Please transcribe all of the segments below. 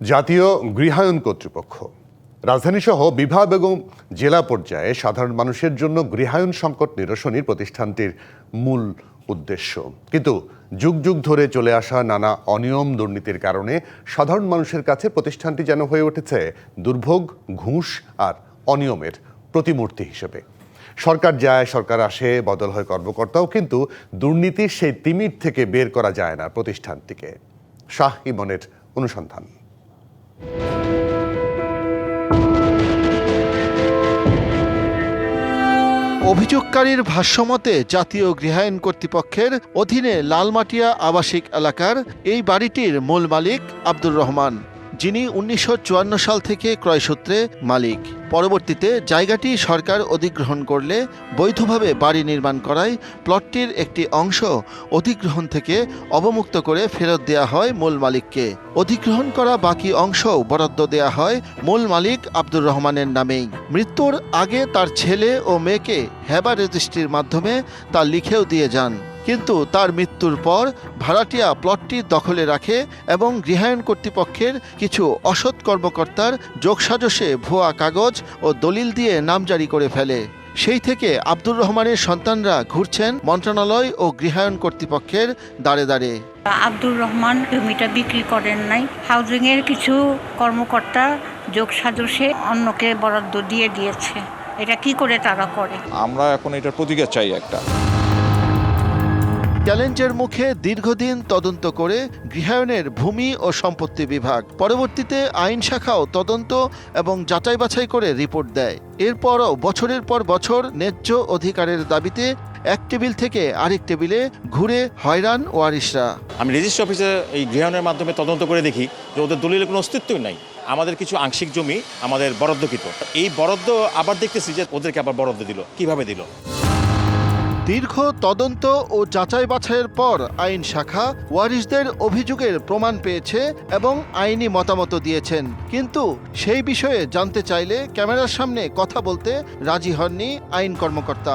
জাতীয় গৃহায়ন কর্তৃপক্ষ। রাজধানীসহ বিভাগ এবং জেলা পর্যায়ে সাধারণ মানুষের জন্য গৃহায়ন সংকট নিরসনই প্রতিষ্ঠানটির মূল উদ্দেশ্য। কিন্তু যুগ যুগ ধরে চলে আসা নানা অনিয়ম দুর্নীতির কারণে সাধারণ মানুষের কাছে প্রতিষ্ঠানটি যেন হয়ে উঠেছে দুর্ভোগ, ঘুষ আর অনিয়মের প্রতিমূর্তি হিসেবে। সরকার যায়, সরকার আসে, বদল হয় কর্মকর্তাও, কিন্তু দুর্নীতির সেই তিমির থেকে বের করা যায় না প্রতিষ্ঠানটিকে। শাহ ইমনের অনুসন্ধান। অভিযোগকারীর ভাষ্যমতে জাতীয় গৃহায়ন কর্তৃপক্ষের অধীনে লালমাটিয়া আবাসিক এলাকার এই বাড়িটির মূল মালিক আব্দুর রহমান। যিনি উনিশশো চুয়ান্ন সাল থেকে ক্রয়সূত্রে মালিক। পরবর্তীতে জায়গাটি সরকার অধিগ্রহণ করলে বৈধভাবে বাড়ি নির্মাণ করায় প্লটটির একটি অংশ অধিগ্রহণ থেকে অবমুক্ত করে ফেরত দেয়া হয় মূল মালিককে। অধিগ্রহণ করা বাকি অংশও বরাদ্দ দেয়া হয় মূল মালিক আব্দুর রহমানের নামেই। মৃত্যুর আগে তার ছেলে ও মেয়েকে হেবা রেজিস্ট্রির মাধ্যমে তা লিখেও দিয়ে যান। কিন্তু তার মৃত্যুর পর ভাড়াটিয়া প্লটটি দখলে রাখে এবং গৃহায়ণ কর্তৃপক্ষের কিছু অসৎ কর্মকর্তার যোগসাজশে ভুয়া কাগজ ও দলিল দিয়ে নামজারি করে ফেলে। সেই থেকে আব্দুর রহমানের সন্তানরা ঘুরছেন মন্ত্রণালয় ও গৃহায়ণ কর্তৃপক্ষের দাঁড়ে দাঁড়ে আব্দুর রহমান জমিটা বিক্রি করেন নাই। হাউজিং এর কিছু কর্মকর্তা যোগ সাজসে অন্যকে বরাদ্দ দিয়ে দিয়েছে। এটা কি করে তারা করে? আমরা এখন এটার প্রতিকার চাই একটা। চ্যালেঞ্জের মুখে দীর্ঘদিন তদন্ত করে গৃহায়নের ভূমি ও সম্পত্তি বিভাগ। পরবর্তীতে আইন শাখাও তদন্ত এবং যাচাই বাছাই করে রিপোর্ট দেয়। এরপরও বছরের পর বছর ন্যায্য অধিকারের দাবিতে এক টেবিল থেকে আরেক টেবিলে ঘুরে হয়রান ওয়ারিশরা। আমি রেজিস্ট্রি অফিসে এই গৃহায়নের মাধ্যমে তদন্ত করে দেখি যে ওদের দলিলের কোনো অস্তিত্বই নাই। আমাদের কিছু আংশিক জমি আমাদের বরাদ্দকৃত। এই বরাদ্দ আবার দেখতেছি যে ওদেরকে আবার বরাদ্দ দিল। কীভাবে দিল? দীর্ঘ তদন্ত ও যাচাই বাছাইয়ের পর আইন শাখা ওয়ারিশদের অভিযোগের প্রমাণ পেয়েছে এবং আইনি মতামত দিয়েছেন। কিন্তু সেই বিষয়ে জানতে চাইলে ক্যামেরার সামনে কথা বলতে রাজি হননি আইন কর্মকর্তা।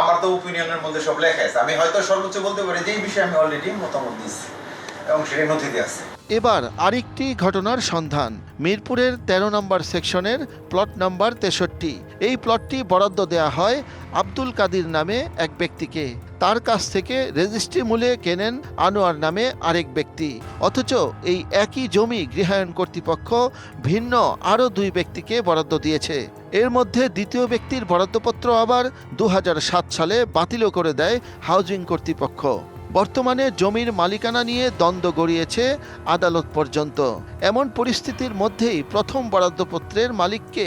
আমার তো ওপিনিয়নের মধ্যে সব লেখা আছে। আমি হয়তো সর্বোচ্চ বলতে পারি যে বিষয়ে আমি অলরেডি মতামত দিচ্ছি এবং সেটা নথিতে আছে। এবার আরেকটি ঘটনার সন্ধান। মিরপুরের ১৩ নম্বর সেকশনের প্লট নম্বর তেষট্টি। এই প্লটটি বরাদ্দ দেয়া হয় আব্দুল কাদির নামে এক ব্যক্তিকে। তার কাছ থেকে রেজিস্ট্রি মূল্যে কেনেন আনোয়ার নামে আরেক ব্যক্তি। অথচ এই একই জমি গৃহায়ণ কর্তৃপক্ষ ভিন্ন আরও দুই ব্যক্তিকে বরাদ্দ দিয়েছে। এর মধ্যে দ্বিতীয় ব্যক্তির বরাদ্দপত্র আবার দু হাজার সাত সালে বাতিলও করে দেয় হাউজিং কর্তৃপক্ষ। বর্তমানে জমির মালিকানা নিয়ে দ্বন্দ্ব গড়িয়েছে আদালত পর্যন্ত। এমন পরিস্থিতির মধ্যেই প্রথম বরাদ্দপত্রের মালিককে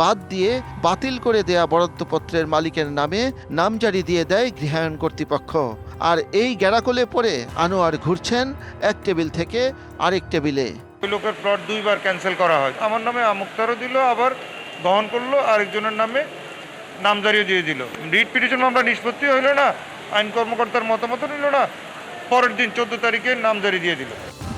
বাদ দিয়ে বাতিল করে দেয়া বরাদ্দপত্রের মালিকের নামে নামজারি দিয়ে দেয় গৃহায়ণ কর্তৃপক্ষ। আর এই গ্যারাকলে পরে আনোয়ার ঘুরছেন এক টেবিল থেকে আরেক টেবিলে। লোকের প্লট দুইবার ক্যান্সেল করা হয়। আমার নামে আমুক্তারও দিল, আবার বহন করল, আরেকজনের নামে নামজারিও দিয়ে দিল। রিট পিটিশন মামলা নিষ্পত্তি হইল না আইন কর্মকর্তার মতামত নিল না। পরের দিন চোদ্দ তারিখে নামজারি দিয়ে দিল।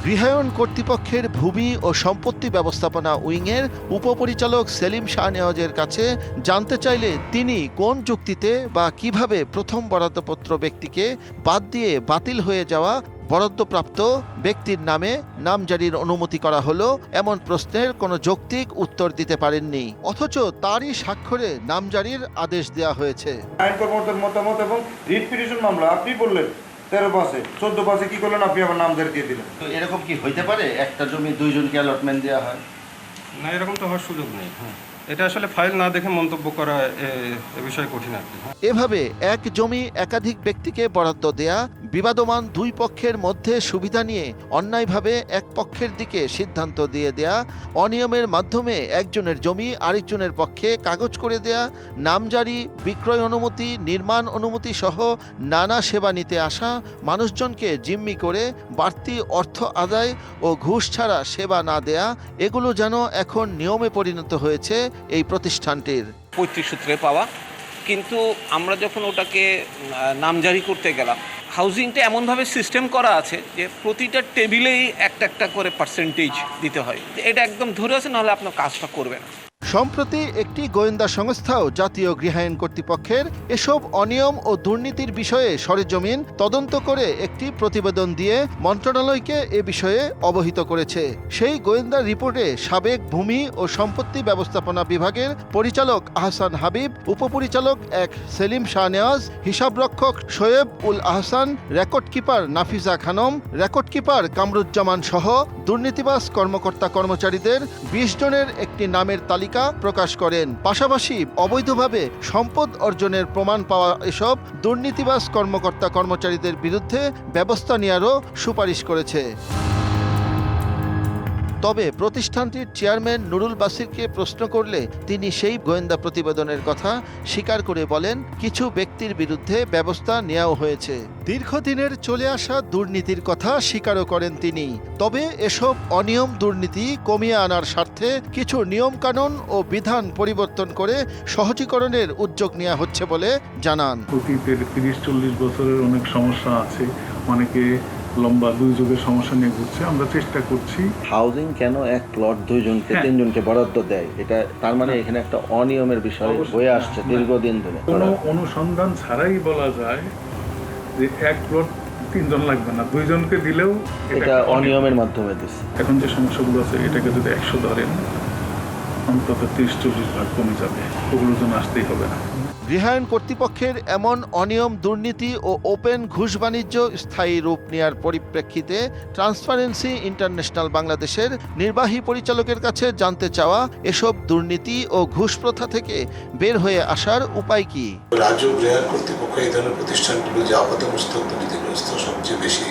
গৃহায়ণ কর্তৃপক্ষের ভূমি ও সম্পত্তি ব্যবস্থাপনা উইংয়ের উপপরিচালক সেলিম শাহ নেওয়াজের কাছে জানতে চাইলে তিনি কোন যুক্তিতে বা কীভাবে প্রথম বরাদ্দপত্র ব্যক্তিকে বাদ দিয়ে বাতিল হয়ে যাওয়া বরাদ্দপ্রাপ্ত ব্যক্তির নামে নামজারির অনুমতি করা হলো এমন প্রশ্নের কোনো যৌক্তিক উত্তর দিতে পারেননি। অথচ তারই স্বাক্ষরে নামজারির আদেশ দেওয়া হয়েছে। আইন কর্মকর্তার মতামত এবং রিট পিটিশন মামলা, আপনি বললেন তেরো পাশে চোদ্দ পাশে কি করলেন? আপনি আবার নামজারি দিয়ে দিলেন। তো এরকম কি হইতে পারে? একটা জমি দুইজনকে অ্যালটমেন্ট দেওয়া হয়? না এরকম তো হওয়ার সুযোগ নেই। হ্যাঁ। এটা আসলে ফাইল না দেখে মন্তব্য করা এ বিষয়ে কঠিন আর এভাবে এক জমি একাধিক ব্যক্তিকে বরাদ্দ দেয়া, বিবাদমান দুই পক্ষের মধ্যে সুবিধা নিয়ে অন্যায়ভাবে এক পক্ষের দিকে সিদ্ধান্ত দিয়ে দেয়া, অনিয়মের মাধ্যমে একজনের জমি আরেকজনের পক্ষে কাগজ করে দেয়া, নামজারি, বিক্রয় অনুমতি, নির্মাণ অনুমতি সহ নানা সেবা নিতে আসা, মানুষজনকে জিম্মি করে বাড়তি অর্থ আদায় ও ঘুষ ছাড়া সেবা না দেয়া, এগুলো যেন এখন নিয়মে পরিণত হয়েছে এই প্রতিষ্ঠানটির। পৈতৃক সূত্রে পাওয়া। কিন্তু আমরা যখন ওটাকে নাম জারি করতে গেলাম হাউজিংটা এমনভাবে সিস্টেম করা আছে যে প্রতিটা টেবিলেই একটা একটা করে পার্সেন্টেজ দিতে হয়। এটা একদম ধরে আছে, নাহলে আপনার কাজটা করবে না। সম্প্রতি একটি গোয়েন্দা সংস্থাও জাতীয় গৃহায়ণ কর্তৃপক্ষের এসব অনিয়ম ও দুর্নীতির বিষয়ে সরেজমিন তদন্ত করে একটি প্রতিবেদন দিয়ে মন্ত্রণালয়কে এ বিষয়ে অবহিত করেছে। সেই গোয়েন্দা রিপোর্টে সাবেক ভূমি ও সম্পত্তি ব্যবস্থাপনা বিভাগের পরিচালক আহসান হাবিব, উপপরিচালক এক Selim Shahnewaz, হিসাবরক্ষক Shoaib Ul Ahsan, record keeper Nafiza Khanam, record keeper Kamruzzaman সহ দুর্নীতিবাস কর্মকর্তা কর্মচারীদের বিশ জনের একটি নামের তালিকা প্রকাশ করেন। পাশাপাশি অবৈধভাবে সম্পদ অর্জনের প্রমাণ পাওয়া এসব দুর্নীতিবাস কর্মকর্তা কর্মচারীদের বিরুদ্ধে ব্যবস্থা নেওয়ারও সুপারিশ করেছে। তবে প্রতিষ্ঠানটির চেয়ারম্যান নুরুল বাসিরকে প্রশ্ন করলে তিনি সেই গোয়েন্দা প্রতিবেদনের কথা স্বীকার করে বলেন, কিছু ব্যক্তির বিরুদ্ধে ব্যবস্থা নেওয়া হয়েছে। দীর্ঘদিনের চলে আসা দুর্নীতির কথা স্বীকারও করেন তিনি। তবে এসব অনিয়ম দুর্নীতি কমিয়ে আনার স্বার্থে কিছু নিয়মকানুন ও বিধান পরিবর্তন করে সহজীকরণের উদ্যোগ নেওয়া হচ্ছে বলে জানান। তিরিশ চল্লিশ বছরের অনেক সমস্যা আছে। অনেকে লম্বা দুই যুগের সমস্যা নিয়ে ঘুরছে। আমরা চেষ্টা করছি। হাউজিং কেন এক প্লট দুইজনকে হ্যাঁ। তিনজনকে বরাদ্দ দেয়? এটা তার মানে এখানে একটা অনিয়মের বিষয় হয়ে আসছে দীর্ঘদিন ধরে। কোনো অনুসন্ধান ছাড়াই বলা যায় যে এক প্লট তিনজন লাগবে না। দুইজনকে দিলেও এটা অনিয়মের মাধ্যমে দিচ্ছে। এখন যে সমস্যাগুলো আছে এটাকে যদি একশো ধরেন অন্তত তিরিশ চল্লিশ ভাগ কমে যাবে। ওগুলোর জন্য আসতেই হবে না। গৃহায়ণ কর্তৃপক্ষের এমন অনিয়ম, দুর্নীতি ও ওপেন ঘুষ বাণিজ্য স্থায়ী রূপ নেয়ার পরিপ্রেক্ষিতে ট্রান্সপারেন্সি ইন্টারন্যাশনাল বাংলাদেশের নির্বাহী পরিচালকের কাছে জানতে চাওয়া এসব দুর্নীতি ও ঘুষ প্রথা থেকে বের হয়ে আসার উপায় কি? রাজ্য গৃহায়ণ কর্তৃপক্ষ এই ধরনের প্রতিষ্ঠানগুলো যে আপাতমস্তক দুর্নীতিগ্রস্ত, সবচেয়ে বেশি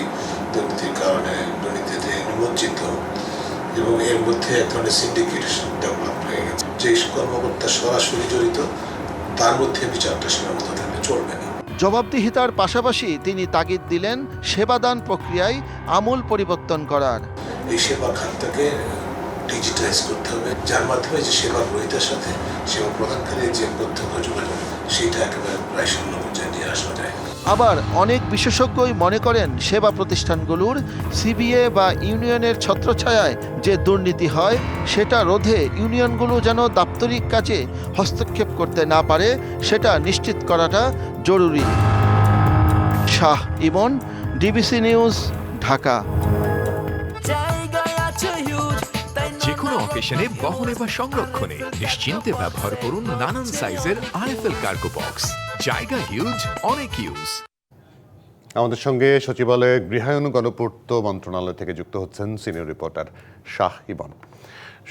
দুর্নীতির কারণে দুর্নীতিতে নিমজ্জিত এবং এর মধ্যে এক ধরনের সিন্ডিকেট ডেভেলপ হয়ে গেছে। যে কর্মকর্তা সরাসরি জড়িত তার মধ্যে বিচারটা সীমাবদ্ধ থাকলে চলবে না। জবাবদিহিতার পাশাপাশি তিনি তাগিদ দিলেন সেবাদান প্রক্রিয়ায় আমূল পরিবর্তন করার। এই সেবা খাতটাকে ডিজিটাইজ করতে হবে যার মাধ্যমে যে সেবা গ্রহীতার সাথে সেবা প্রদানকারীর যে প্রত্যক্ষ যোগাযোগ সেইটা একেবারে প্রায় শূন্য পর্যায়ে নিয়ে আসা যায়। আবার অনেক বিশেষজ্ঞই মনে করেন সেবা প্রতিষ্ঠানগুলোর সিবিএ বা ইউনিয়নের ছত্রছায়ায় যে দুর্নীতি হয় সেটা রোধে ইউনিয়নগুলো যেন দাপ্তরিক কাজে হস্তক্ষেপ করতে না পারে সেটা নিশ্চিত করাটা জরুরি। Shah Imon DBC news Dhaka. যে কোনো অকেশনে বহনে বা সংরক্ষণে নিশ্চিন্তে ব্যবহার করুন নানান সাইজের আরএফএল কার্গো বক্স জায়গা হিউজ অনেক ইউজ আমাদের সঙ্গে সচিবালয়ে গৃহায়ণ গণপূর্ত মন্ত্রণালয় থেকে যুক্ত হচ্ছেন সিনিয়র রিপোর্টার শাহ ইমন।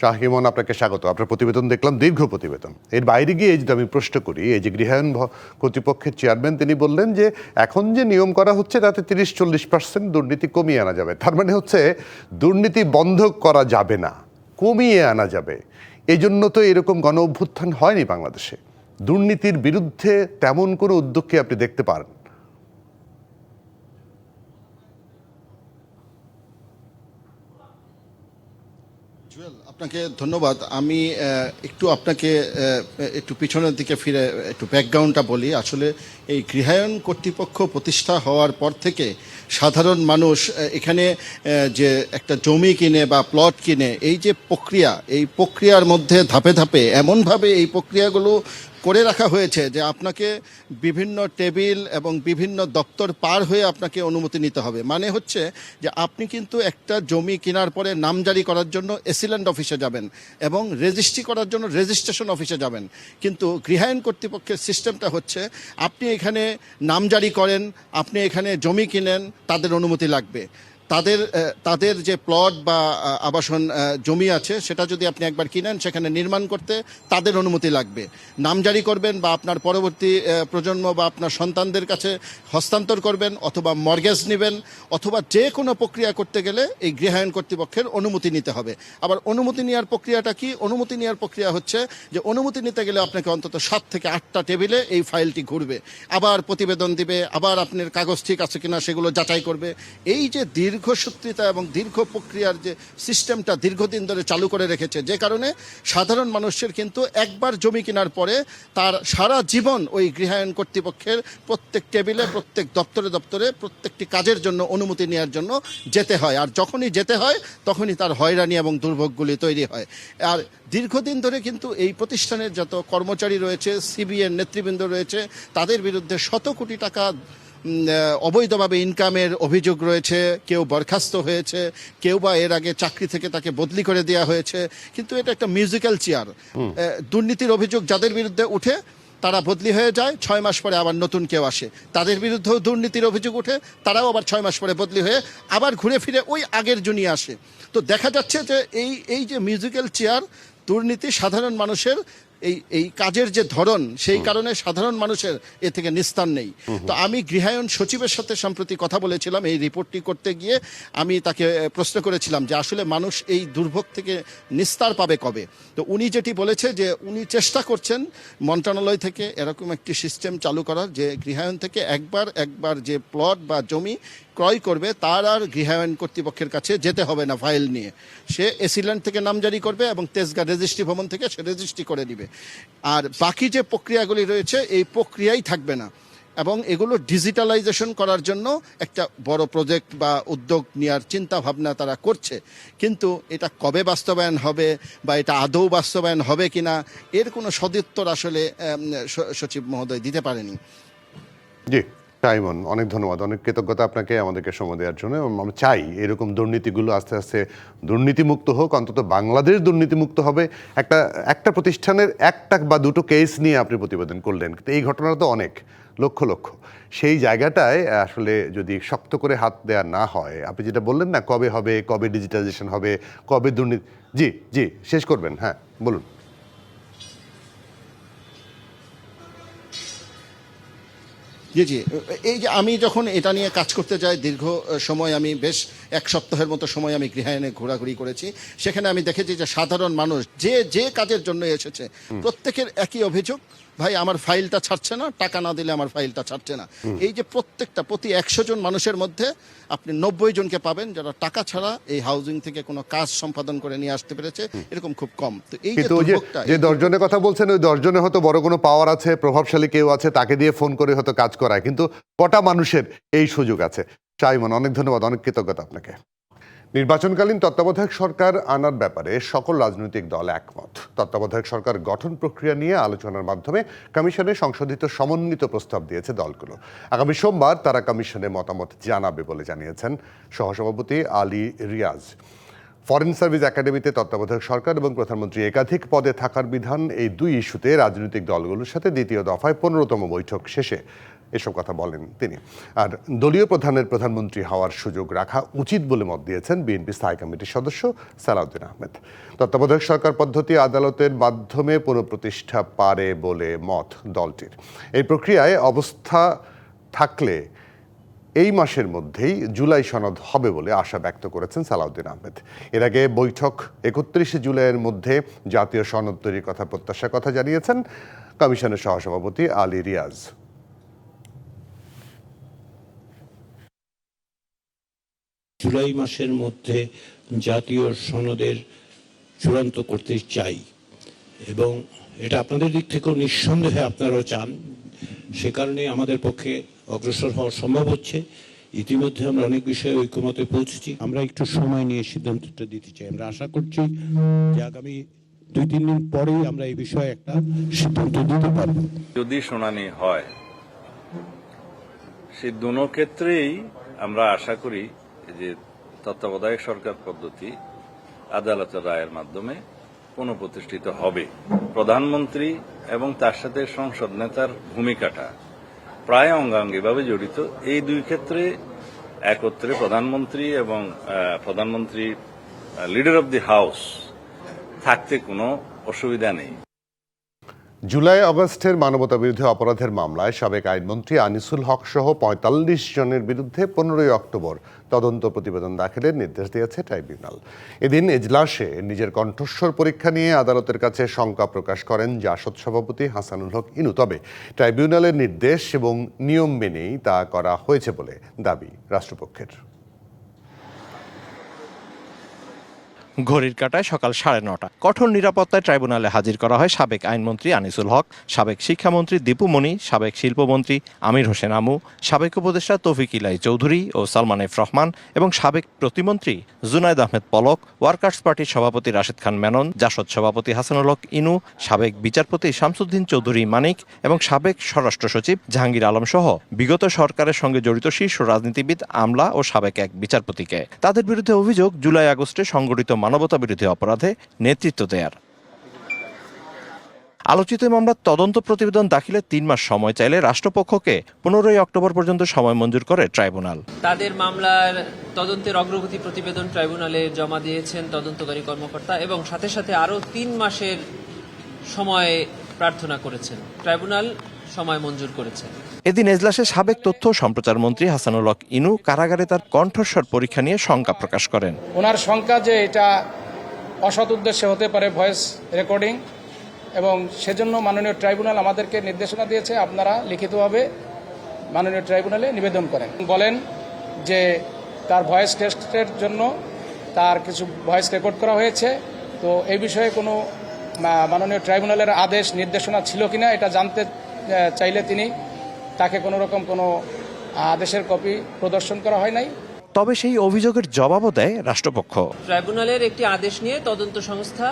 শাহ ইমন, আপনাকে স্বাগত। আপনার প্রতিবেদন দেখলাম, দীর্ঘ প্রতিবেদন। এর বাইরে গিয়ে যদি আমি প্রশ্ন করি, এই যে গৃহায়ণ কর্তৃপক্ষের চেয়ারম্যান তিনি বললেন যে এখন যে নিয়ম করা হচ্ছে, তাতে তিরিশ চল্লিশ পার্সেন্ট দুর্নীতি কমিয়ে আনা যাবে। তার মানে হচ্ছে দুর্নীতি বন্ধ করা যাবে না, কমিয়ে আনা যাবে। এই জন্য তো এরকম গণ অভ্যুত্থান হয়নি বাংলাদেশে। দুর্নীতির বিরুদ্ধে তেমন কোনো উদ্যোগকে আপনি দেখতে পারেন? আপনাকে ধন্যবাদ। আমি একটু আপনাকে একটু পিছনের দিকে ফিরে, একটু ব্যাকগ্রাউন্ডটা বলি। আসলে এই গৃহায়ণ কর্তৃপক্ষ প্রতিষ্ঠা হওয়ার পর থেকে সাধারণ মানুষ এখানে যে একটা জমি কিনে বা প্লট কিনে, এই যে প্রক্রিয়া, এই প্রক্রিয়ার মধ্যে ধাপে ধাপে এমনভাবে এই প্রক্রিয়াগুলো করে রাখা হয়েছে যে আপনাকে বিভিন্ন টেবিল এবং বিভিন্ন দপ্তর পার হয়ে আপনাকে অনুমতি নিতে হবে। মানে হচ্ছে যে আপনি কিন্তু একটা জমি কেনার পরে নামজারি করার জন্য এসিল্যান্ড অফিসে যাবেন এবং রেজিস্ট্রি করার জন্য রেজিস্ট্রেশন অফিসে যাবেন। কিন্তু গৃহায়ণ কর্তৃপক্ষের সিস্টেমটা হচ্ছে আপনি এখানে নামজারি করেন, আপনি এখানে জমি কিনেন, তাদের অনুমতি লাগবে। তাদের তাদের যে প্লট বা আবাসন জমি আছে, সেটা যদি আপনি একবার কিনেন, সেখানে নির্মাণ করতে তাদের অনুমতি লাগবে। নামজারি করবেন বা আপনার পরবর্তী প্রজন্ম বা আপনার সন্তানদের কাছে হস্তান্তর করবেন অথবা মর্গেজ নেবেন, অথবা যে কোনো প্রক্রিয়া করতে গেলে এই গৃহায়ণ কর্তৃপক্ষের অনুমতি নিতে হবে। আবার অনুমতি নেওয়ার প্রক্রিয়াটা কি? অনুমতি নেওয়ার প্রক্রিয়া হচ্ছে যে অনুমতি নিতে গেলে আপনাকে অন্তত সাত থেকে আটটা টেবিলে এই ফাইলটি ঘুরবে। আবার প্রতিবেদন দিবে, আবার আপনার কাগজ ঠিক আছে কিনা সেগুলো যাচাই করবে। এই যে দীর্ঘ দীর্ঘসূত্রিতা এবং দীর্ঘ প্রক্রিয়ার যে সিস্টেমটা দীর্ঘদিন ধরে চালু করে রেখেছে, যে কারণে সাধারণ মানুষের কিন্তু একবার জমি কেনার পরে তার সারা জীবন ওই গৃহায়ণ কর্তৃপক্ষের প্রত্যেক টেবিলে, প্রত্যেক দপ্তরে দপ্তরে, প্রত্যেকটি কাজের জন্য অনুমতি নেওয়ার জন্য যেতে হয়। আর যখনই যেতে হয়, তখনই তার হয়রানি এবং দুর্ভোগগুলি তৈরি হয়। আর দীর্ঘদিন ধরে কিন্তু এই প্রতিষ্ঠানের যত কর্মচারী রয়েছে সিবিএর নেতৃবৃন্দ রয়েছে, তাদের বিরুদ্ধে শত কোটি টাকা অবৈধভাবে ইনকামের অভিযোগ রয়েছে কেউ বরখাস্ত হয়েছে কেউ বা এর আগে চাকরি থেকে তাকে বদলি করে দেওয়া হয়েছে কিন্তু এটা একটা মিউজিক্যাল চেয়ার দুর্নীতির অভিযোগ যাদের বিরুদ্ধে উঠে তারা বদলি হয়ে যায় ছয় মাস পরে আবার নতুন কেউ আসে। তাদের বিরুদ্ধেও দুর্নীতির অভিযোগ উঠে তারাও আবার ছয় মাস পরে বদলি হয়ে আবার ঘুরে ফিরে ওই আগের জুনি আসে। তো দেখা যাচ্ছে যে এই এই যে মিউজিক্যাল চেয়ার দুর্নীতি সাধারণ মানুষের এই এই কাজের যে ধরন সেই কারণে সাধারণ মানুষের এ থেকে নিস্তার নেই। তো আমি গৃহায়ণ সচিবের সাথে সম্প্রতি কথা বলেছিলাম এই রিপোর্টটি করতে গিয়ে আমি তাকে প্রশ্ন করেছিলাম যে আসলে মানুষ এই দুর্ভোগ থেকে নিস্তার পাবে কবে? তো উনি যেটি বলেছে যে উনি চেষ্টা করছেন মন্ত্রণালয় থেকে এরকম একটি সিস্টেম চালু করার যে গৃহায়ণ থেকে একবার একবার যে প্লট বা জমি ক্রয় করবে, তার আর গৃহায়ণ কর্তৃপক্ষের কাছে যেতে হবে না ফাইল নিয়ে। সে এসিল্যান্ড থেকে নাম জারি করবে এবং তেজগা রেজিস্ট্রি ভবন থেকে সে রেজিস্ট্রি করে দিবে আর বাকি যে প্রক্রিয়াগুলি রয়েছে, এই প্রক্রিয়াই থাকবে না। এবং এগুলো ডিজিটালাইজেশন করার জন্য একটা বড় প্রজেক্ট বা উদ্যোগ নেওয়ার চিন্তা ভাবনা তারা করছে। কিন্তু এটা কবে বাস্তবায়ন হবে বা এটা আদৌ বাস্তবায়ন হবে কিনা, এর কোনো সদুত্তর আসলে সচিব মহোদয় দিতে পারেনি। জি। সাইমন অনেক ধন্যবাদ। অনেক কৃতজ্ঞতা আপনাকে আমাদেরকে সময় দেওয়ার জন্য এবং আমরা চাই এরকম দুর্নীতিগুলো আস্তে আস্তে দুর্নীতিমুক্ত হোক, অন্তত বাংলাদেশ দুর্নীতিমুক্ত হবে। একটা একটা প্রতিষ্ঠানের একটা বা দুটো কেস নিয়ে আপনি প্রতিবেদন করলেন। কিন্তু এই ঘটনা তো অনেক, লক্ষ লক্ষ। সেই জায়গাটায় আসলে যদি শক্ত করে হাত দেওয়া না হয়, আপনি যেটা বললেন না, কবে হবে, কবে ডিজিটাইজেশন হবে, কবে দুর্নীতি, জি জি, শেষ করবেন হ্যাঁ বলুন। জি জি। এই যে আমি যখন এটা নিয়ে কাজ করতে যাই দীর্ঘ সময় আমি বেশ এক সপ্তাহের মতো সময় আমি গৃহায়নে ঘোরাঘুরি করেছি সেখানে আমি দেখেছি যে সাধারণ মানুষ যে যে কাজের জন্য এসেছে প্রত্যেকের একই অভিযোগ ভাই আমার ফাইলটা ছাড়ছে না টাকা না দিলে আমার ফাইলটা ছাড়ছে না। এই যে প্রত্যেকটা প্রতি একশো জন মানুষের মধ্যে আপনি নব্বই জনকে পাবেন যারা টাকা ছাড়া এই হাউজিং থেকে কোনো কাজ সম্পাদন করে নিয়ে আসতে পেরেছে এরকম খুব কম। তো এই যে যে দশজনের কথা বলছেন ওই দশজনে হয়তো বড় কোনো পাওয়ার আছে প্রভাবশালী কেউ আছে তাকে দিয়ে ফোন করে হয়তো কাজ করায়। কিন্তু কটা মানুষের এই সুযোগ আছে? সাইমন অনেক ধন্যবাদ অনেক কৃতজ্ঞতা আপনাকে। নির্বাচনকালীন তত্ত্বাবধায়ক সরকার আনার ব্যাপারে সকল রাজনৈতিক দল একমত। তত্ত্বাবধায়ক সরকার গঠন প্রক্রিয়া নিয়ে আলোচনার মাধ্যমে কমিশনে সংশোধিত সমন্বিত প্রস্তাব দিয়েছে দলগুলো। আগামী সোমবার তারা কমিশনে মতামত জানাবে বলে জানিয়েছেন সহসভাপতি আলী রিয়াজ। ফরেন সার্ভিস একাডেমিতে তত্ত্বাবধায়ক সরকার এবং প্রধানমন্ত্রী একাধিক পদে থাকার বিধান এই দুই ইস্যুতে রাজনৈতিক দলগুলোর সাথে দ্বিতীয় দফায় পনেরোতম বৈঠক শেষে এসব কথা বলেন তিনি। আর দলীয় প্রধানের প্রধানমন্ত্রী হওয়ার সুযোগ রাখা উচিত বলে মত দিয়েছেন বিএনপি স্থায়ী কমিটির সদস্য সালাউদ্দিন আহমেদ। তত্ত্বাবধায়ক সরকার পদ্ধতি আদালতের মাধ্যমে পুনঃপ্রতিষ্ঠা পারে বলে মত দলটির। এই প্রক্রিয়ায় অবস্থা থাকলে এই মাসের মধ্যেই জুলাই সনদ হবে বলে আশা ব্যক্ত করেছেন সালাউদ্দিন আহমেদ। এর আগে বৈঠক একত্রিশে জুলাইয়ের মধ্যে জাতীয় সনদ তৈরির কথা প্রত্যাশার কথা জানিয়েছেন কমিশনের সহসভাপতি আলী রিয়াজ। জুলাই মাসের মধ্যে জাতীয় সনদের চূড়ান্ত করতে চাই। এবং এটা আপনাদের দিক থেকেও নিঃসন্দেহে আপনারাও চান। সে কারণে আমাদের পক্ষে অগ্রসর হওয়া সম্ভব হচ্ছে। ইতিমধ্যে আমরা অনেক বিষয়ে ঐক্যমতে পৌঁছেছি। আমরা একটু সময় নিয়ে সিদ্ধান্তটা দিতে চাই। আমরা আশা করছি যে আগামী দুই, তিন দিন পরেই আমরা এই বিষয়ে একটা সিদ্ধান্ত দিতে পারব। যদি শুনানি হয়, সে দুনো ক্ষেত্রেই আমরা আশা করি যে তত্ত্বাবধায়ক সরকার পদ্ধতি আদালতের রায়ের মাধ্যমে পুনঃপ্রতিষ্ঠিত হবে। প্রধানমন্ত্রী এবং তার সাথে সংসদ নেতার ভূমিকাটা প্রায় অঙ্গাঙ্গিভাবে জড়িত। এই দুই ক্ষেত্রে একত্রে প্রধানমন্ত্রী এবং প্রধানমন্ত্রী লিডার অব দি হাউস থাকতে কোনো অসুবিধা নেই। জুলাই আগস্টের মানবতা বিরুদ্ধে অপরাধের মামলায় সাবেক আইনমন্ত্রী আনিসুল হক সহ পঁয়তাল্লিশ জনের বিরুদ্ধে পনেরোই অক্টোবর তদন্ত প্রতিবেদন দাখিলের নির্দেশ দিয়েছে ট্রাইব্যুনাল। এদিন এজলাসে নিজের কণ্ঠস্বর পরীক্ষা নিয়ে আদালতের কাছে শঙ্কা প্রকাশ করেন জাসদ সভাপতি হাসানুল হক ইনু। তবে ট্রাইব্যুনালের নির্দেশ এবং নিয়ম মেনেই তা করা হয়েছে বলে দাবি রাষ্ট্রপক্ষের। ঘড়ির কাটায় সকাল সাড়ে নটা। কঠোর নিরাপত্তায় ট্রাইব্যুনালে হাজির করা হয় সাবেক আইনমন্ত্রী আনিসুল হক, সাবেক শিক্ষামন্ত্রী দীপু মনি, সাবেক শিল্পমন্ত্রী আমির হোসেন আমু, সাবেক উপদেষ্টা তৌফিক ইলাই চৌধুরী ও সালমান এফ রহমান এবং সাবেক প্রতিমন্ত্রী জুনায়দ আহমেদ পলক, ওয়ার্কার্স পার্টির সভাপতি রাশেদ খান মেনন, জাসদ সভাপতি হাসানুল হক ইনু, সাবেক বিচারপতি শামসুদ্দিন চৌধুরী মানিক এবং সাবেক স্বরাষ্ট্র সচিব জাহাঙ্গীর আলম সহ বিগত সরকারের সঙ্গে জড়িত শীর্ষ রাজনীতিবিদ আমলা ও সাবেক এক বিচারপতিকে। তাদের বিরুদ্ধে অভিযোগ জুলাই আগস্টে সংগঠিত মানবতা বিরোধী অপরাধে নেতৃত্ব দেয়ার। আলোচিত মামলার তদন্ত প্রতিবেদন দাখিলে তিন মাস সময় চাইলে রাষ্ট্রপক্ষকে পনেরোই অক্টোবর পর্যন্ত সময় মঞ্জুর করে ট্রাইব্যুনাল। তাদের মামলার তদন্তের অগ্রগতি প্রতিবেদন ট্রাইব্যুনালে জমা দিয়েছেন তদন্তকারী কর্মকর্তা এবং সাথে সাথে আরও তিন মাসের সময় প্রার্থনা করেছেন। ট্রাইব্যুনাল সময় মঞ্জুর করেছেন। এদিন এজলাসে সাবেক তথ্য সম্প্রচার মন্ত্রী হাসানুল হক ইনু কারাগারে তার কণ্ঠস্বর পরীক্ষা নিয়ে শঙ্কা প্রকাশ করেন। ওনার শঙ্কা যে এটা অসৎ উদ্দেশ্যে হতে পারে ভয়েস রেকর্ডিং এবং সেজন্য মাননীয় ট্রাইব্যুনাল আমাদেরকে নির্দেশনা দিয়েছে, আপনারা লিখিতভাবে মাননীয় ট্রাইব্যুনালে নিবেদন করেন। বলেন যে তার ভয়েস টেস্টের জন্য তার কিছু ভয়েস রেকর্ড করা হয়েছে। তো এই বিষয়ে কোনো মাননীয় ট্রাইব্যুনালের আদেশ, নির্দেশনা ছিল কিনা এটা জানতে চাইলে তিনি তাকে কোনো রকম কোনো আদেশের কপি প্রদর্শন করা হয় নাই। তবে সেই অভিযোগের জবাবও দেয় রাষ্ট্রপক্ষ। ট্রাইব্যুনালের একটি আদেশ নিয়ে তদন্ত সংস্থা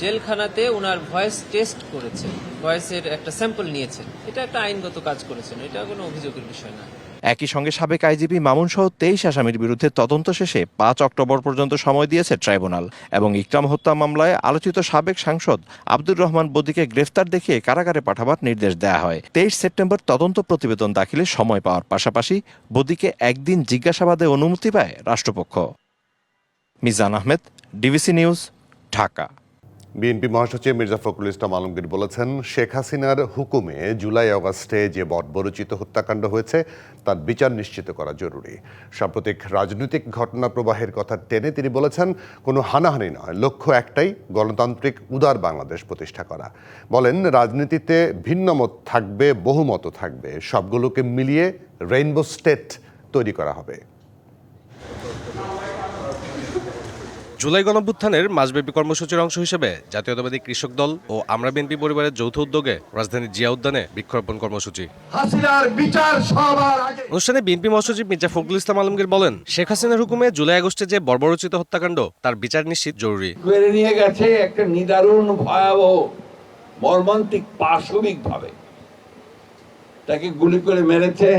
জেলখানাতে ওনার ভয়েস টেস্ট করেছে ভয়েসের একটা স্যাম্পল নিয়েছেন এটা একটা আইনগত কাজ করেছেন এটা কোনো অভিযোগের বিষয় না। একই সঙ্গে সাবেক আইজিপি মামুন সহ তেইশ আসামির বিরুদ্ধে তদন্ত শেষে পাঁচ অক্টোবর পর্যন্ত সময় দিয়েছে ট্রাইব্যুনাল এবং ইকরাম হত্যা মামলায় আলোচিত সাবেক সাংসদ আব্দুর রহমান বদিকে গ্রেফতার দেখিয়ে কারাগারে পাঠাবার নির্দেশ দেওয়া হয়। তেইশ সেপ্টেম্বর তদন্ত প্রতিবেদন দাখিলে সময় পাওয়ার পাশাপাশি বদিকে একদিন জিজ্ঞাসাবাদে অনুমতি পায় রাষ্ট্রপক্ষ। Mizan Ahmed, DBC news, Dhaka. BNP মহাসচিব মির্জা ফখরুল ইসলাম আলমগীর বলেছেন, শেখ হাসিনার হুকুমে জুলাই অগাস্টে যে বর্বরচিত হত্যাকাণ্ড হয়েছে, তার বিচার নিশ্চিত করা জরুরি। সাম্প্রতিক রাজনৈতিক ঘটনা প্রবাহের কথা টেনে তিনি বলেছেন, কোনো হানাহানি নয়, লক্ষ্য একটাই, গণতান্ত্রিক উদার বাংলাদেশ প্রতিষ্ঠা করা। বলেন, রাজনীতিতে ভিন্নমত থাকবে, বহুমত থাকবে, সবগুলোকে মিলিয়ে রেইনবো স্টেট তৈরি করা হবে। জুলাই গণভ্যুত্থানের মাসব্যাপী কর্মসূচির অংশ হিসেবে জাতীয়তাবাদী কৃষক দল ও আমরা বিএনপি পরিবারের যৌথ উদ্যোগে রাজধানীর জিয়া উদ্যানে বৃক্ষরোপণ কর্মসূচি। অনুষ্ঠানে বিএনপি মহাসচিব মির্জা ফখরুল ইসলাম আলমগীর বলেন শেখ হাসিনার হুকুমে জুলাই আগস্টে যে বর্বরচিত হত্যাকাণ্ড তার বিচার নিশ্চিত জরুরি। নিয়ে গেছে একটা নিদারুণ ভয়াবহ মর্মান্তিক পাশবিক ভাবে তাকে গুলি করে মেরেছে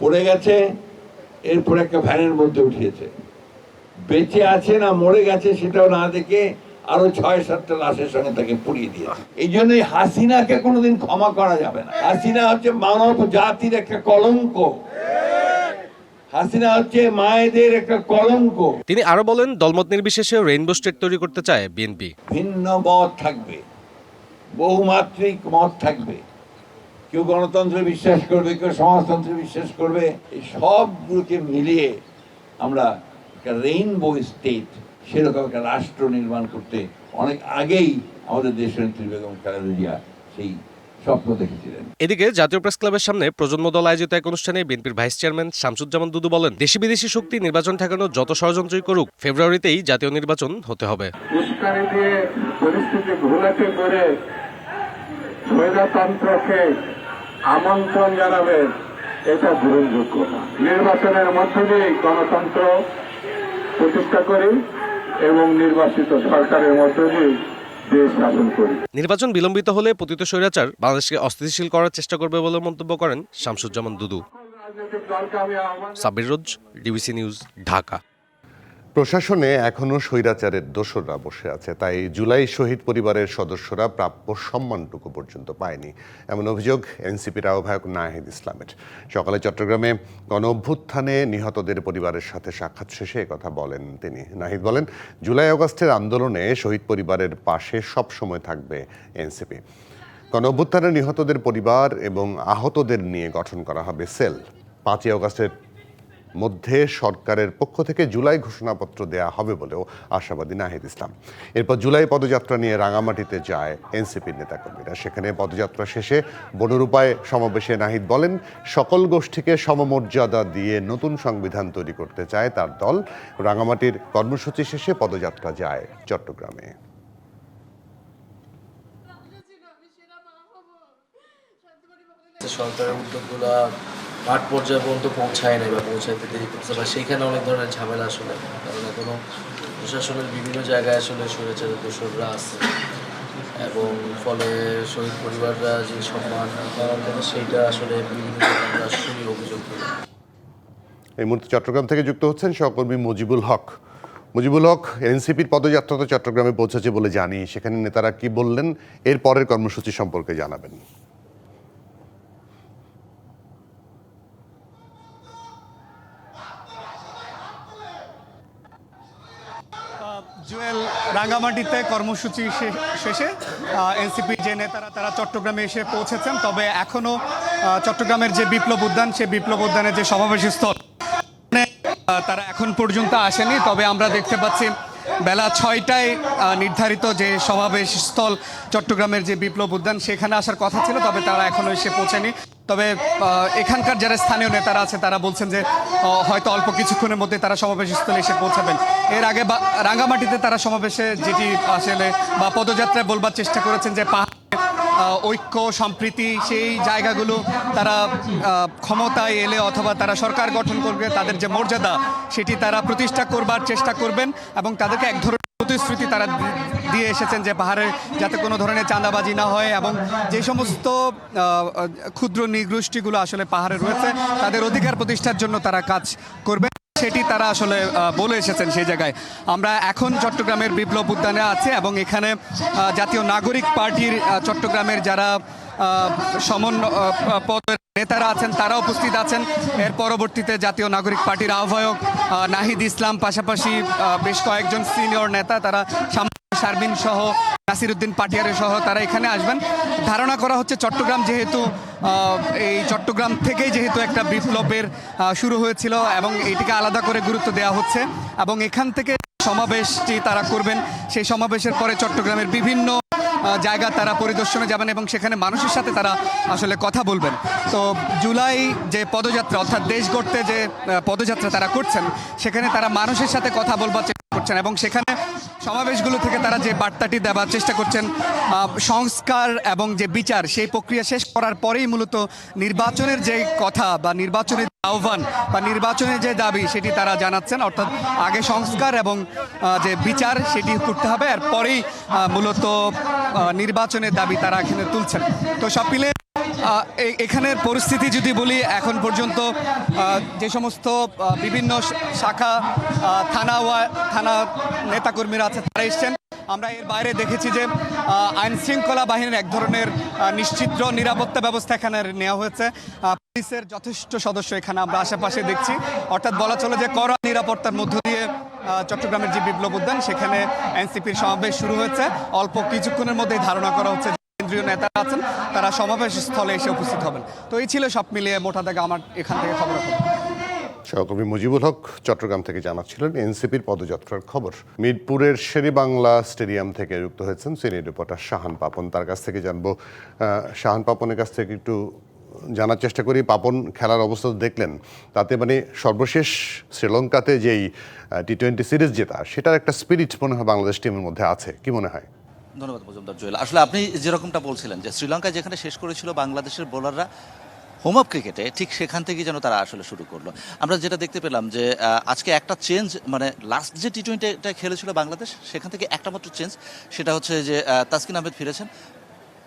পড়ে গেছে এরপর একটা ভ্যানের মধ্যে উঠিয়েছে। বেঁচে আছে না মরে গেছে সেটাও না দেখে আরও ছয় সাতটা লাশের সঙ্গে তাকে পুড়িয়ে দিয়েছে। এই জন্যই হাসিনাকে কোনোদিন ক্ষমা করা যাবে না। হাসিনা হচ্ছে মানব জাতির একটা কলঙ্ক। হাসিনা হচ্ছে মায়েদের একটা কলঙ্ক। তিনি আরও বলেন দলমত নির্বিশেষে রেইনবো স্টেট তৈরি করতে চায় বিএনপি। ভিন্ন মত থাকবে। বহুমাত্রিক মত থাকবে। কেউ গণতন্ত্রে বিশ্বাস করবে কেউ সমাজতন্ত্রে বিশ্বাস করবে। এই সবগুলোকে মিলিয়ে আমরা একটা রেইনবো স্টেট সেরকম একটা রাষ্ট্র নির্মাণ করতে অনেক আগেই আমাদের দেশনেত্রী বেগম খালেদা জিয়া সেই স্বপ্ন দেখেছিলেন। এদিকে জাতীয় প্রেস ক্লাবের সামনে প্রজন্ম দল আয়োজিত এক অনুষ্ঠানে বিএনপির ভাইস চেয়ারম্যান শামসুজ্জামান দুদু বলেন দেশি বিদেশি শক্তি নির্বাচন ঠেকানো যত ষড়যন্ত্রই করুক ফেব্রুয়ারিতেই জাতীয় নির্বাচন হতে হবে। উস্কানি দিয়ে পরিস্থিতি ঘোলাটে করে স্বৈরতন্ত্রকে আমন্ত্রণ জানাবেন এটা গ্রহণযোগ্য না। নির্বাচনের মধ্য দিয়ে গণতন্ত্র প্রতিষ্ঠা করি এবং নির্বাচিত সরকারের মধ্য দিয়ে দেশ শাসন করি। নির্বাচন বিলম্বিত হলে পতিত স্বৈরাচার বাংলাদেশকে অস্থিতিশীল করার চেষ্টা করবে বলে মন্তব্য করেন শামসুজ্জামান দুদু। Sabbir Roze DBC news Dhaka. প্রশাসনে এখনও স্বৈরাচারের দোসররা বসে আছে, তাই জুলাই শহীদ পরিবারের সদস্যরা প্রাপ্য সম্মানটুকু পর্যন্ত পায়নি, এমন অভিযোগ এনসিপির আহ্বায়ক নাহিদ ইসলামের। সকালে চট্টগ্রামে গণ অভ্যুত্থানে নিহতদের পরিবারের সাথে সাক্ষাৎ শেষে কথা বলেন তিনি। নাহিদ বলেন, জুলাই আগস্টের আন্দোলনে শহীদ পরিবারের পাশে সব সময় থাকবে এনসিপি। গণ অভ্যুত্থানে নিহতদের পরিবার এবং আহতদের নিয়ে গঠন করা হবে সেল। পাঁচই আগস্টের মধ্যে সরকারের পক্ষ থেকে জুলাই ঘোষণাপত্র দেয়া হবে বলেও আশাবাদী নাহিদ ইসলাম। এরপর জুলাই পদযাত্রা নিয়ে রাঙামাটিতে যায় এনসিপির নেতাকর্মীরা। সেখানে পদযাত্রা শেষে বনরূপায় সমাবেশে নাহিদ বলেন, সকল গোষ্ঠীকে সমমর্যাদা দিয়ে নতুন সংবিধান তৈরি করতে চায় তার দল। রাঙামাটির কর্মসূচি শেষে পদযাত্রা যায় চট্টগ্রামে। সরকারের উদ্যোগগুলো মাঠ পর্যায়ে পর্যন্ত পৌঁছায় নাই বা পৌঁছাইতে দেরি করছে বা সেইখানে অনেক ধরনের ঝামেলা আসলে, কারণ এখনও প্রশাসনের বিভিন্ন জায়গায় আসলে স্বৈরাচারের দোষররা আছে। এবং ফলে শহীদ পরিবাররা যে সম্মান সেইটা আসলে বিভিন্ন আমরা শুনি অভিযোগগুলো এই মুহূর্তে চট্টগ্রাম থেকে যুক্ত হচ্ছেন সহকর্মী মুজিবুল হক। মুজিবুল হক, এনসিপির পদযাত্রা তো চট্টগ্রামে পৌঁছেছে বলে জানি। সেখানে নেতারা কি বললেন? এর পরের কর্মসূচি সম্পর্কে জানাবেন। জুয়েল, রাঙ্গামাটিতে কর্মসূচি শেষে এনসিপি যে নেতারা, তারা চট্টগ্রামে এসে পৌঁছেছেন। তবে এখনও চট্টগ্রামের যে বিপ্লব উদ্যান সেই বিপ্লব উদ্যানের যে সমাবেশ স্থল তারা এখন পর্যন্ত আসেনি। তবে আমরা দেখতে পাচ্ছি, বেলা ছয়টায় নির্ধারিত যে সমাবেশ স্থল, চট্টগ্রামের যে বিপ্লব উদ্যান, সেখানে আসার কথা ছিল, তবে তারা এখনও এসে পৌঁছেনি। তবে এখানকার যারা স্থানীয় নেতারা আছে, তারা বলছেন যে হয়তো অল্প কিছুক্ষণের মধ্যে তারা সমাবেশ স্থলে এসে পৌঁছাবেন। এর আগে রাঙ্গামাটিতে তারা সমাবেশে যেটি আসলে বা পদযাত্রায় বলবার চেষ্টা করেছেন যে পাহাড়ে ঐক্য, সম্প্রীতি, সেই জায়গাগুলো তারা ক্ষমতায় এলে অথবা তারা সরকার গঠন করবে, তাদের যে মর্যাদা, সেটি তারা প্রতিষ্ঠা করবার চেষ্টা করবেন এবং তাদেরকে এক ধরনের প্রতিশ্রুতি তারা দিয়ে এসেছেন যে পাহাড়ে যাতে কোনো ধরনের চাঁদাবাজি না হয় এবং যে সমস্ত ক্ষুদ্র নিগোষ্ঠীগুলো আসলে পাহাড়ে রয়েছে, তাদের অধিকার প্রতিষ্ঠার জন্য তারা কাজ করবে। সেটি তারা আসলে বলে এসেছেন সেই জায়গায়। আমরা এখন চট্টগ্রামের বিপ্লব উদ্যানে আছে এবং এখানে জাতীয় নাগরিক পার্টির চট্টগ্রামের যারা সমন্বয় পদের নেতারা আছেন, তারা উপস্থিত আছেন। এর পরবর্তীতে জাতীয় নাগরিক পার্টির আহ্বায়ক নাহিদ ইসলাম, পাশাপাশি বেশ কয়েকজন সিনিয়র নেতা তারা শারমিন সহ, নাসিরুদ্দিন পাটিয়ারে সহ তারা এখানে আসবেন। ধারণা করা হচ্ছে চট্টগ্রাম যেহেতু এই চট্টগ্রাম থেকেই যেহেতু একটা বিপ্লবের শুরু হয়েছিল এবং এটিকে আলাদা করে গুরুত্ব দেওয়া হচ্ছে এবং এখান থেকে সমাবেশটি তারা করবেন। সেই সমাবেশের পরে চট্টগ্রামের বিভিন্ন জায়গা তারা পরিদর্শনে যাবেন এবং সেখানে মানুষের সাথে তারা আসলে কথা বলবেন। তো জুলাই যে পদযাত্রা, অর্থাৎ দেশ গড়তে যে পদযাত্রা তারা করছেন, সেখানে তারা মানুষের সাথে কথা বলবার চেষ্টা করছেন এবং সেখানে সমাবেশগুলো থেকে তারা যে বার্তাটি দেওয়ার চেষ্টা করছেন সংস্কার এবং যে বিচার, সেই প্রক্রিয়া শেষ করার পরেই মূলত নির্বাচনের যে কথা বা নির্বাচনের আহ্বান বা নির্বাচনের যে দাবি, সেটি তারা জানাচ্ছেন। অর্থাৎ আগে সংস্কার এবং যে বিচার, সেটি করতে হবে। আর পরেই মূলত নির্বাচনের দাবি তারা এখানে তুলছেন। তো সব এখানের পরিস্থিতি যদি বলি, এখন পর্যন্ত যে সমস্ত বিভিন্ন শাখা থানা থানা নেতাকর্মীরা আছে, তারা এসছেন। আমরা এর বাইরে দেখেছি যে আইন শৃঙ্খলা বাহিনীর এক ধরনের নিশ্চিদ্র নিরাপত্তা ব্যবস্থা এখানে নেওয়া হয়েছে। পুলিশের যথেষ্ট সদস্য এখানে আমরা আশেপাশে দেখছি। অর্থাৎ বলা চলে যে, কড়া নিরাপত্তার মধ্য দিয়ে চট্টগ্রামের যে বিপ্লব উদ্যান, সেখানে এনসিপির সমাবেশ শুরু হয়েছে। অল্প কিছুক্ষণের মধ্যেই ধারণা করা হচ্ছে কেন্দ্রীয় নেতারা আছেন, তারা সমাবেশ স্থলে এসে উপস্থিত হবেন। তো এই ছিল সব মিলিয়ে মোটা দাগে আমার এখান থেকে খবর সহকর্মী মুজিবুল হক চট্টগ্রাম থেকে জানাচ্ছিলেন এনসিপির পদযাত্রার খবর। মিরপুরের শেরিবাংলা স্টেডিয়াম থেকে যুক্ত হয়েছেন সিনিয়র রিপোর্টার শাহান পাপন। তার কাছ থেকে জানব শাহান পাপনের কাছ থেকে একটু জানার চেষ্টা করি। পাপন খেলার অবস্থা দেখলেন, তাতে মানে সর্বশেষ শ্রীলঙ্কাতে যেই টি টোয়েন্টি সিরিজ জেতা, সেটার একটা স্পিরিট মনে হয় বাংলাদেশ টিমের মধ্যে আছে। কি মনে হয়? ধন্যবাদ মজুমদার জুয়েল। আসলে আপনি যেরকমটা বলছিলেন যে শ্রীলঙ্কা যেখানে শেষ করেছিল বাংলাদেশের বোলাররা হোম আপ ক্রিকেটে ঠিক সেখান থেকে যেন তারা আসলে শুরু করল। আমরা যেটা দেখতে পেলাম যে আজকে একটা চেঞ্জ মানে লাস্ট যে টি টোয়েন্টিটা খেলেছিল বাংলাদেশ, সেখান থেকে একটা মাত্র চেঞ্জ সেটা হচ্ছে যে তাসকিন আহমেদ ফিরেছেন।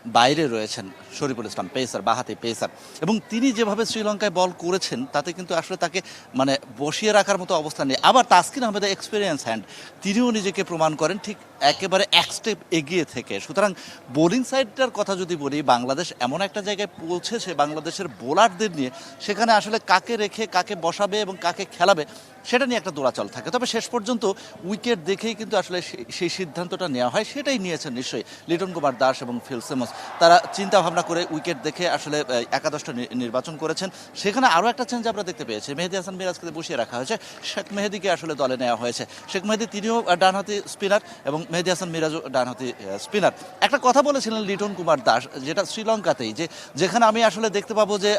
বাইরে রয়েছেন শরীফুল ইসলাম, পেসার, বাহাতে পেসার। এবং তিনি যেভাবে শ্রীলঙ্কায় বল করেছেন, তাতে কিন্তু আসলে তাকে মানে বসিয়ে রাখার মতো অবস্থা নেই। আবার তাসকিন আহমেদের এক্সপিরিয়েন্স হ্যান্ড তিনিও নিজেকে প্রমাণ করেন ঠিক একেবারে এক স্টেপ এগিয়ে থেকে। সুতরাং বোলিং সাইডটার কথা যদি বলি, বাংলাদেশ এমন একটা জায়গায় পৌঁছেছে বাংলাদেশের বোলারদের নিয়ে, সেখানে আসলে কাকে রেখে, কাকে বসাবে এবং কাকে খেলাবে, সেটা নিয়ে একটা দোলাচল থাকে। তবে শেষ পর্যন্ত উইকেট দেখেই কিন্তু আসলে সেই- সিদ্ধান্তটা নেওয়া হয়, সেটাই নিয়েছেন নিশ্চয়ই লিটন কুমার দাস এবং ফিল সিমন্স তারা চিন্তা ভাবনা করে উইকেট দেখে আসলে একাদশটা নির্বাচন করেছেন। সেখানে আরও একটা চেঞ্জ আমরা দেখতে পেয়েছি। মেহেদি হাসান মিরাজকে বসিয়ে রাখা হয়েছে। শেখ মেহেদিকে আসলে দলে নেওয়া হয়েছে। শেখ মেহেদি তিনিও ডানহাতি স্পিনার এবং মেহেদি হাসান মিরাজও ডানহাতি স্পিনার একটা কথা বলেছিলেন লিটন কুমার দাস, যেটা শ্রীলঙ্কাতেই, যে যেখানে আমি আসলে দেখতে পাবো যে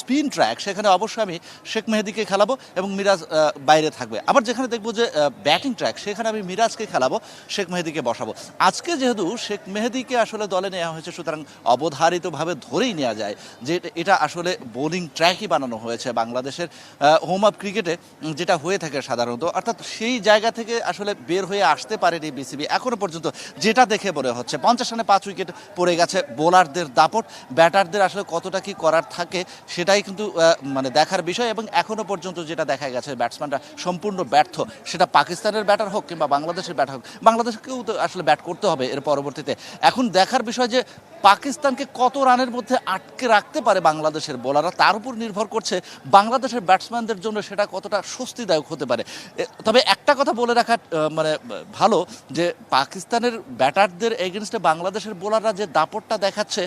স্পিন ট্র্যাক সেখানে অবশ্যই আমি শেখ মেহেদিকে খেলাবো এবং মিরাজ বাইরে থাকবে। আবার যেখানে দেখব যে ব্যাটিং ট্র্যাক সেখানে আমি মিরাজকে খেলাবো, শেখ মেহেদিকে বসাবো। আজকে যেহেতু শেখ মেহেদিকে আসলে দলে নেওয়া হয়েছে, সুতরাং অবধারিতভাবে ধরেই নেওয়া যায় যে এটা- এটা আসলে বোলিং ট্র্যাকই বানানো হয়েছে বাংলাদেশের হোম আপ ক্রিকেটে যেটা হয়ে থাকে সাধারণত। অর্থাৎ সেই জায়গা থেকে আসলে বের হয়ে আসতে পারেনি বিসিবি এখনও পর্যন্ত যেটা দেখে মনে হচ্ছে, পঞ্চাশ রানে পাঁচ উইকেট পড়ে গেছে বোলারদের দাপট। ব্যাটারদের আসলে কতটা কি করার থাকে সেটাই কিন্তু মানে দেখার বিষয় এবং এখনও পর্যন্ত যেটা দেখা গেছে ব্যাটসম্যানরা সম্পূর্ণ ব্যর্থ। সেটা পাকিস্তানের ব্যাটার হোক কিংবা বাংলাদেশের ব্যাটার হোক, বাংলাদেশকেও তো আসলে ব্যাট করতে হবে এর পরবর্তীতে। এখন দেখার বিষয় যে পাকিস্তানকে কত রানের মধ্যে আটকে রাখতে পারে বাংলাদেশের বোলাররা, তার উপর নির্ভর করছে বাংলাদেশের ব্যাটসম্যানদের জন্য সেটা কতটা স্বস্তিদায়ক হতে পারে। তবে একটা কথা বলে রাখা মানে ভালো যে পাকিস্তানের ব্যাটারদের এগেনস্টে বাংলাদেশের বোলাররা যে দাপটটা দেখাচ্ছে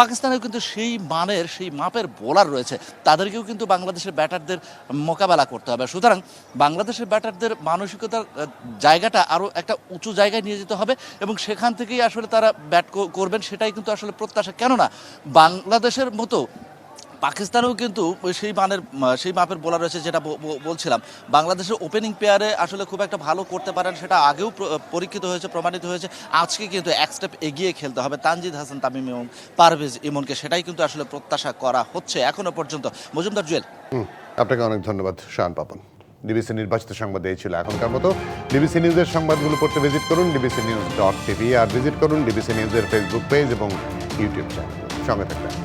পাকিস্তানের কিন্তু সেই মানের, সেই মাপের বোলার রয়েছে। তাদেরকেও কিন্তু বাংলাদেশের ব্যাটারদের মোকাবেলা করতে হবে। সুতরাং বাংলাদেশের ব্যাটারদের মানসিকতার জায়গাটা আরও একটা উঁচু জায়গায় নিয়ে যেতে হবে এবং সেখান থেকেই আসলে তারা ব্যাট করবেন, সেটাই কিন্তু আসলে প্রত্যাশা। কেননা বাংলাদেশের মতো পাকিস্তানেও কিন্তু সেই মানের, সেই মাপের বোলার রয়েছে যেটা বলছিলাম। বাংলাদেশের ওপেনিং পেয়ারে আসলে খুব একটা ভালো করতে পারেন, সেটা আগেও পরীক্ষিত হয়েছে, প্রমাণিত হয়েছে। আজকে কিন্তু এক স্টেপ এগিয়ে খেলতে হবে তানজিদ হাসান, তামিম এবং পারভেজ ইমনকে। সেটাই কিন্তু আসলে প্রত্যাশা করা হচ্ছে এখনও পর্যন্ত। মজুমদার জুয়েল। আপনাকে অনেক ধন্যবাদ, শান পাপন। ডিবিসি নির্বাচিত সংবাদ এই ছিল এখনকার মতো। ডিবিসি নিউজের সংবাদগুলো পড়তে ভিজিট করুন ডিবিসি নিউজ ডট টিভি আর ভিজিট করুন ডিবিসি নিউজের ফেসবুক পেজ এবং ইউটিউব চ্যানেল সঙ্গে থাকবেন।